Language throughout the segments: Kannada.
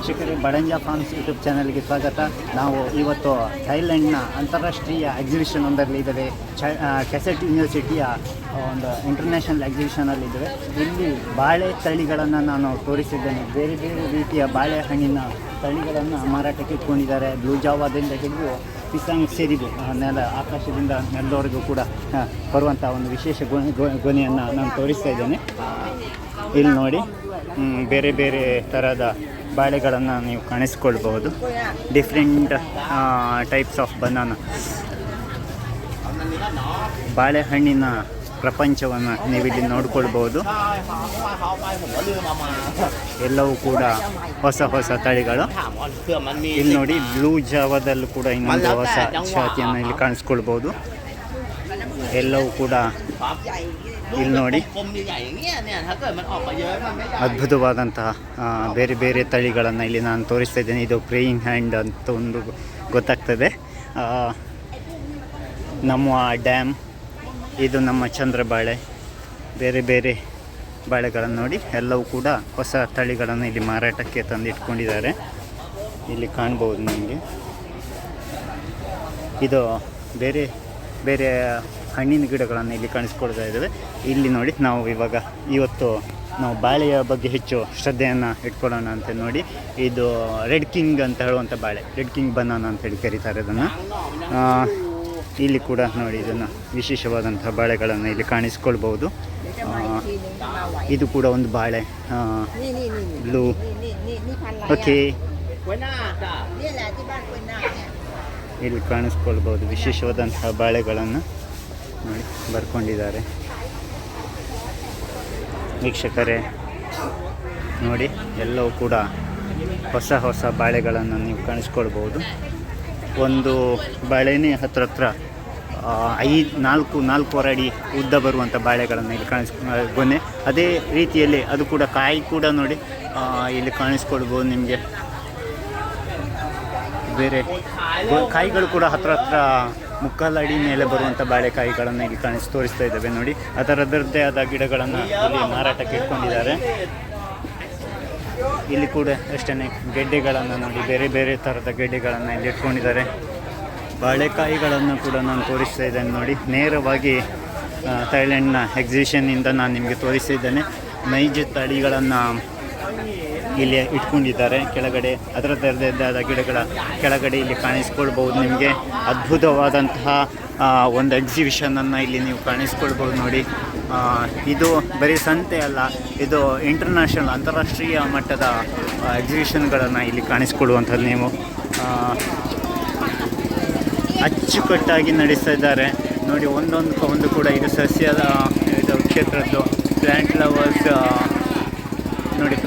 ವೀಕ್ಷಕರೇ, ಬಡಂಜ ಫಾರ್ಮ್ಸ್ ಯೂಟ್ಯೂಬ್ ಚಾನಲ್ಗೆ ಸ್ವಾಗತ. ನಾವು ಇವತ್ತು ಥೈಲ್ಯಾಂಡ್ನ ಅಂತಾರಾಷ್ಟ್ರೀಯ ಎಕ್ಸಿಬಿಷನ್ ಒಂದರಲ್ಲಿ ಇದ್ದೇವೆ. ಕೆಸೆಟ್ ಯೂನಿವರ್ಸಿಟಿಯ ಒಂದು ಇಂಟರ್ನ್ಯಾಷನಲ್ ಎಕ್ಸಿಬಿಷನಲ್ಲಿದ್ದೇವೆ ಇಲ್ಲಿ ಬಾಳೆ ತಳಿಗಳನ್ನು ನಾನು ತೋರಿಸಿದ್ದೇನೆ. ಬೇರೆ ಬೇರೆ ರೀತಿಯ ಬಾಳೆಹಣ್ಣಿನ ತಳಿಗಳನ್ನು ಮಾರಾಟಕ್ಕೆ ಇಟ್ಕೊಂಡಿದ್ದಾರೆ. ಬ್ಲೂ ಜಾವಾದಿಂದ ಹಿಡಿದು ಪಿಸಾಂಗ್ ಸೇರಿದು. ನೆಲ, ಆಕಾಶದಿಂದ ನೆಲದವರೆಗೂ ಕೂಡ ಬರುವಂಥ ಒಂದು ವಿಶೇಷ ಗೊನೆಯನ್ನು ನಾನು ತೋರಿಸ್ತಾ ಇದ್ದೇನೆ. ಇಲ್ಲಿ ನೋಡಿ. ಬೇರೆ ಬೇರೆ ಥರದ ಬಾಳೆಗಳನ್ನು ನೀವು ಕಾಣಿಸ್ಕೊಳ್ಬಹುದು. ಡಿಫ್ರೆಂಟ್ ಟೈಪ್ಸ್ ಆಫ್ ಬನಾನ ಬಾಳೆಹಣ್ಣಿನ ಪ್ರಪಂಚವನ್ನು ನೀವಿಲ್ಲಿ ನೋಡ್ಕೊಳ್ಬೋದು ಎಲ್ಲವೂ ಕೂಡ ಹೊಸ ಹೊಸ ತಳಿಗಳು. ಇಲ್ಲಿ ನೋಡಿ ಬ್ಲೂ ಜಾವದಲ್ಲೂ ಕೂಡ ಇನ್ನೊಂದು ಹೊಸ ಜಾತಿಯನ್ನು ಇಲ್ಲಿ ಕಾಣಿಸ್ಕೊಳ್ಬೋದು ಎಲ್ಲವೂ ಕೂಡ ಇಲ್ಲಿ ನೋಡಿ. ಅದ್ಭುತವಾದಂತಹ ಬೇರೆ ಬೇರೆ ತಳಿಗಳನ್ನು ಇಲ್ಲಿ ನಾನು ತೋರಿಸ್ತಾ ಇದ್ದೇನೆ. ಇದು ಪ್ರೇಯಿಂಗ್ ಹ್ಯಾಂಡ್ ಅಂತ ಒಂದು ಗೊತ್ತಾಗ್ತದೆ. ನಮ್ಮ ಡ್ಯಾಮ್, ಇದು ನಮ್ಮ ಚಂದ್ರಬಾಳೆ. ಬೇರೆ ಬೇರೆ ಬಾಳೆಗಳನ್ನು ನೋಡಿ. ಎಲ್ಲವೂ ಕೂಡ ಹೊಸ ತಳಿಗಳನ್ನು ಇಲ್ಲಿ ಮಾರಾಟಕ್ಕೆ ತಂದಿಟ್ಕೊಂಡಿದ್ದಾರೆ. ಇಲ್ಲಿ ಕಾಣ್ಬೋದು ನಿಮಗೆ. ಇದು ಬೇರೆ ಬೇರೆ ಹಣ್ಣಿನ ಗಿಡಗಳನ್ನು ಇಲ್ಲಿ ಕಾಣಿಸ್ಕೊಳ್ತಾ ಇದ್ದಾವೆ. ಇಲ್ಲಿ ನೋಡಿ ನಾವು ಇವಾಗ ಇವತ್ತು ನಾವು ಬಾಳೆಯ ಬಗ್ಗೆ ಹೆಚ್ಚು ಶ್ರದ್ಧೆಯನ್ನು ಇಟ್ಕೊಳ್ಳೋಣ ಅಂತ ನೋಡಿ. ಇದು ರೆಡ್ ಕಿಂಗ್ ಅಂತ ಹೇಳುವಂಥ ಬಾಳೆ. ರೆಡ್ ಕಿಂಗ್ ಬನಾನ ಅಂತ ಹೇಳಿ ಕರೀತಾರೆ ಇದನ್ನು. ಇಲ್ಲಿ ಕೂಡ ನೋಡಿ ಇದನ್ನು ವಿಶೇಷವಾದಂಥ ಬಾಳೆಗಳನ್ನು ಇಲ್ಲಿ ಕಾಣಿಸ್ಕೊಳ್ಬೋದು ಇದು ಕೂಡ ಒಂದು ಬಾಳೆ. ಬ್ಲೂ ಓಕೆ ಇಲ್ಲಿ ಕಾಣಿಸ್ಕೊಳ್ಬೋದು ವಿಶೇಷವಾದಂತಹ ಬಾಳೆಗಳನ್ನು. ನೋಡಿ ಬರ್ಕೊಂಡಿದ್ದಾರೆ. ವೀಕ್ಷಕರೇ, ನೋಡಿ, ಎಲ್ಲವೂ ಕೂಡ ಹೊಸ ಹೊಸ ಬಾಳೆಗಳನ್ನು ನೀವು ಕಾಣಿಸ್ಕೊಳ್ಬೋದು. ಒಂದು ಬಾಳೆನೇ ಹತ್ರ ಹತ್ರ ಐದು, ನಾಲ್ಕು, ನಾಲ್ಕೂವರೆ ಅಡಿ ಉದ್ದ ಬರುವಂಥ ಬಾಳೆಗಳನ್ನು ಇಲ್ಲಿ ಕಾಣಿಸ್ ಅದೇ ರೀತಿಯಲ್ಲಿ ಅದು ಕೂಡ ಕಾಯಿ ಕೂಡ ನೋಡಿ ಇಲ್ಲಿ ಕಾಣಿಸ್ಕೊಳ್ಬೋದು ನಿಮಗೆ. ಬೇರೆ ಕಾಯಿಗಳು ಕೂಡ ಹತ್ರ ಹತ್ರ ಮುಕ್ಕಾಲು ಮೇಲೆ ಬರುವಂಥ ಬಾಳೆಕಾಯಿಗಳನ್ನು ಇಲ್ಲಿ ಕಾಣಿಸಿ ತೋರಿಸ್ತಾ ಇದ್ದಾವೆ ನೋಡಿ. ಅದರದ್ದೇ ಆದ ಗಿಡಗಳನ್ನು ಇಲ್ಲಿ ಮಾರಾಟಕ್ಕೆ ಇಟ್ಕೊಂಡಿದ್ದಾರೆ. ಇಲ್ಲಿ ಕೂಡ ಅಷ್ಟೇ ಗೆಡ್ಡೆಗಳನ್ನು ನೋಡಿ ಬೇರೆ ಬೇರೆ ಥರದ ಗೆಡ್ಡೆಗಳನ್ನು ಇಲ್ಲಿ ಇಟ್ಕೊಂಡಿದ್ದಾರೆ. ಬಾಳೆಕಾಯಿಗಳನ್ನು ಕೂಡ ನಾನು ತೋರಿಸ್ತಾ ಇದ್ದೇನೆ ನೋಡಿ. ನೇರವಾಗಿ ಆ, ಥೈಲ್ಯಾಂಡ್ನ ಎಕ್ಸಿಬಿಷನ್ನಿಂದ ನಾನು ನಿಮಗೆ ತೋರಿಸ್ತಿದ್ದೇನೆ ನೈಜ ತಳಿಗಳನ್ನು ಇಲ್ಲಿ ಇಟ್ಕೊಂಡಿದ್ದಾರೆ. ಕೆಳಗಡೆ ಅದರ ಆದ ಗಿಡಗಳ ಕೆಳಗಡೆ ಇಲ್ಲಿ ಕಾಣಿಸ್ಕೊಳ್ಬಹುದು ನಿಮಗೆ. ಅದ್ಭುತವಾದಂತಹ ಒಂದು ಎಕ್ಸಿಬಿಷನನ್ನು ಇಲ್ಲಿ ನೀವು ಕಾಣಿಸ್ಕೊಳ್ಬೋದು ನೋಡಿ. ಇದು ಬರೀ ಸಂತೆ ಅಲ್ಲ, ಇದು ಇಂಟರ್ನ್ಯಾಷನಲ್ ಅಂತಾರಾಷ್ಟ್ರೀಯ ಮಟ್ಟದ ಎಕ್ಸಿಬಿಷನ್ಗಳನ್ನು ಇಲ್ಲಿ ಕಾಣಿಸ್ಕೊಳ್ಳುವಂಥದ್ದು ನೀವು. ಅಚ್ಚುಕಟ್ಟಾಗಿ ನಡೆಸ್ತಾ ಇದ್ದಾರೆ. ನೋಡಿ, ಒಂದೊಂದು, ಒಂದು ಕೂಡ ಇದು ಸಸ್ಯದ ಇದು ಕ್ಷೇತ್ರದ್ದು. ಪ್ಲ್ಯಾಂಟ್ ಲವರ್ಸ್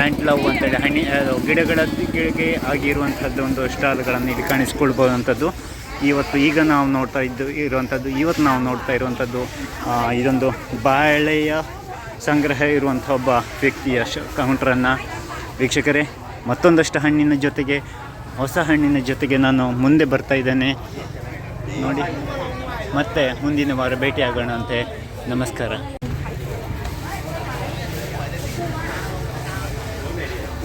ನೋಡಿ ಪ್ಲ್ಯಾಂಟ್ ಲವ್ ಅಂತೇಳಿ ಹಣ್ಣಿ ಗಿಡಗಳ ಗಿಡಕ್ಕೆ ಆಗಿರುವಂಥದ್ದು ಒಂದು ಸ್ಟಾಲ್ಗಳನ್ನು ಇಲ್ಲಿ ಕಾಣಿಸ್ಕೊಳ್ಬೋದಂಥದ್ದು ಇವತ್ತು ಈಗ ನಾವು ನೋಡ್ತಾ ಇದ್ದು, ಇರುವಂಥದ್ದು, ಇವತ್ತು ನಾವು ನೋಡ್ತಾ ಇರುವಂಥದ್ದು ಇದೊಂದು ಬಾಳೆಯ ಸಂಗ್ರಹ ಇರುವಂಥ ಒಬ್ಬ ವ್ಯಕ್ತಿಯ ಶ, ಕೌಂಟ್ರನ್ನು. ವೀಕ್ಷಕರೇ, ಮತ್ತೊಂದಷ್ಟು ಹಣ್ಣಿನ ಜೊತೆಗೆ, ಹೊಸ ಹಣ್ಣಿನ ಜೊತೆಗೆ ನಾನು ಮುಂದೆ ಬರ್ತಾ ಇದ್ದೇನೆ. ನೋಡಿ, ಮತ್ತೆ ಮುಂದಿನ ವಾರ